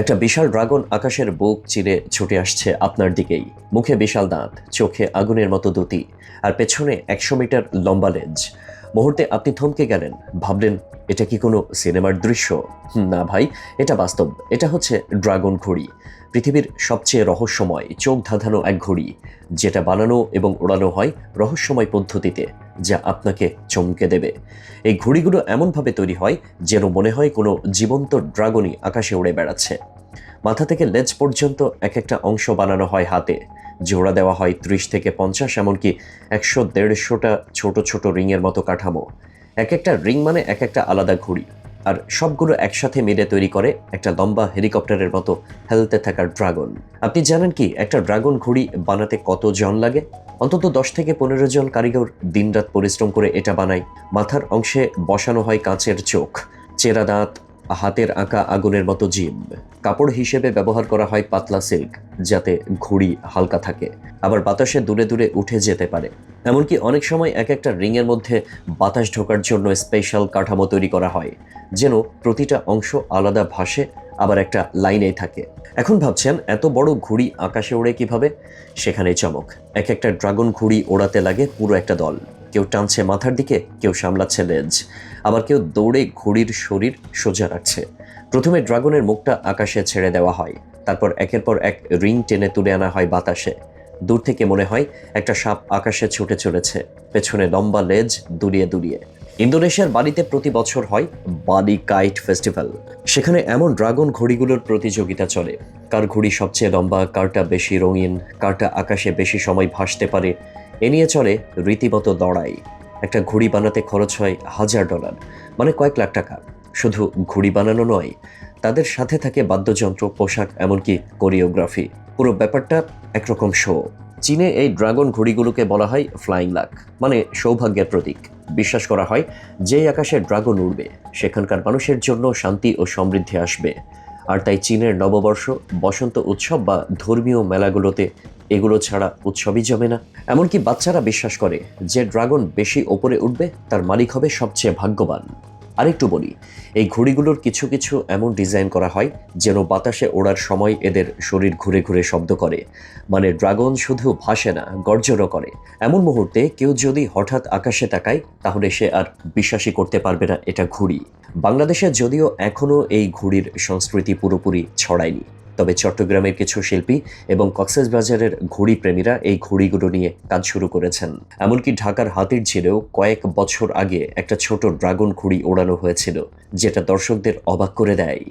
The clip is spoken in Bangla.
একটা বিশাল ড্রাগন আকাশের বুক চিরে ছুটে আসছে আপনার দিকেই। মুখে বিশাল দাঁত, চোখে আগুনের মতো দুতি, আর পেছনে একশো মিটার লম্বা লেজ। মুহূর্তে আপনি থমকে গেলেন, ভাবলেন, এটা কি কোনো সিনেমার দৃশ্য? না ভাই, এটা বাস্তব। এটা হচ্ছে ড্রাগন ঘড়ি। পৃথিবীর সবচেয়ে রহস্যময়, চোখ ধাঁধানো এক ঘড়ি, যেটা বানানো এবং ওড়ানো হয় রহস্যময় পদ্ধতিতে। যা আপনাকে চমকে দেবে। এই ঘুড়িগুলো এমনভাবে তৈরি হয় যেন মনে হয় কোনো জীবন্ত ড্রাগনই আকাশে উড়ে বেড়াচ্ছে। মাথা থেকে লেজ পর্যন্ত এক একটা অংশ বানানো হয় হাতে। জোড়া দেওয়া হয় ত্রিশ থেকে পঞ্চাশ, এমনকি একশো, দেড়শোটা ছোট ছোট রিংয়ের মতো কাঠামো। এক একটা রিং মানে এক একটা আলাদা ঘড়ি। আর সবগুলো একসাথে মিলে তৈরি করে একটা লম্বা হেলিকপ্টারের মতো হেলতে থাকা ড্রাগন। আপনি জানেন কি, একটা ড্রাগন ঘুড়ি বানাতে কত জন লাগে? অন্তত দশ থেকে পনেরো জন কারিগর দিনরাত পরিশ্রম করে এটা বানায়। মাথার অংশে বসানো হয় কাঁচের চোখ। চেরা দাঁত হাতের আঁকা আগুনের মতো জিম। কাপড় হিসেবে ব্যবহার করা হয় পাতলা সিল্ক, যাতে ঘুড়ি হালকা থাকে। আবার বাতাসে দূরে দূরে উঠে যেতে পারে। এমনকি অনেক সময় এক একটা রিংয়ের মধ্যে বাতাস ঢোকার জন্য স্পেশাল কাঠামো তৈরি করা হয়, যেন প্রতিটা অংশ আলাদা ভাসে, আবার একটা লাইনেই থাকে। এখন ভাবছেন, এত বড় ঘুড়ি আকাশে ওড়ে কীভাবে? সেখানে চমক। এক একটা ড্রাগন ঘুড়ি ওড়াতে লাগে পুরো একটা দল। কেউ টানছে মাথার দিকে, কেউ সামলাচ্ছে লেজ। আবার কেউ দৌড়ে ঘুড়ির শরীর সোজা রাখছে। প্রথমে ড্রাগনের মুখটা আকাশে ছেড়ে দেওয়া হয়। তারপর একের পর এক রিং টেনে তুলে আনা হয় বাতাসে। দূর থেকে মনে হয় একটা সাপ আকাশে ছুটে চলেছে। পেছনে লম্বা লেজ দুলিয়ে দুলিয়ে। ইন্দোনেশিয়ার বাড়িতে প্রতি বছর হয় বালি কাইট ফেস্টিভ্যাল। সেখানে এমন ড্রাগন ঘড়িগুলোর প্রতিযোগিতা চলে। কার ঘড়ি সবচেয়ে লম্বা, কারটা বেশি রঙিন, কারটা আকাশে বেশি সময় ভাসতে পারে এ নিয়ে চলে রীতিমতো লড়াই। একটা ঘুড়ি বানাতে খরচ হয় হাজার ডলার মানে কয়েক লাখ টাকা। শুধু ঘড়ি বানানো নয়, তাদের সাথে থাকে বাদ্যযন্ত্র, পোশাক, এমনকি কোরিওগ্রাফি। পুরো ব্যাপারটা একরকম শো চীনে এই ড্রাগন ঘড়িগুলোকে বলা হয় ফ্লাইং লাক মানে সৌভাগ্যের প্রতীক। বিশ্বাস করা হয়, যেই আকাশে ড্রাগন উড়বে, সেখানকার মানুষের জন্য শান্তি ও সমৃদ্ধি আসবে। আর তাই চীনের নববর্ষ, বসন্ত উৎসব বা ধর্মীয় মেলাগুলোতে এগুলো ছাড়া উৎসবই জমে না। এমনকি বাচ্চারা বিশ্বাস করে যে ড্রাগন বেশি ওপরে উঠবে, তার মালিক হবে সবচেয়ে ভাগ্যবান। আরেকটু বলি, এই ঘড়িগুলোর কিছু কিছু এমন ডিজাইন করা হয় যেন বাতাসে ওড়ার সময় এদের শরীর ঘুরে ঘুরে শব্দ করে। মানে ড্রাগন শুধু ভাসে না, গর্জনও করে। এমন মুহূর্তে কেউ যদি হঠাৎ আকাশে তাকায়, তাহলে সে আর বিশ্বাসই করতে পারবে না এটা ঘুড়ি। বাংলাদেশে যদিও এখনও এই ঘুড়ির সংস্কৃতি পুরোপুরি ছড়ায়নি। তবে চট্টগ্রামের কিছু শিল্পী এবং কক্সেসবাজারের ঘড়ি প্রেমীরা এই ঘড়িগুলো নিয়ে কাজ শুরু করেছেন। এমনকি ঢাকার হাতির ঝিলেও কয়েক বছর আগে একটা ছোট ড্রাগন ঘড়ি ওড়ানো হয়েছিল, যেটা দর্শকদের অবাক করে দেয়।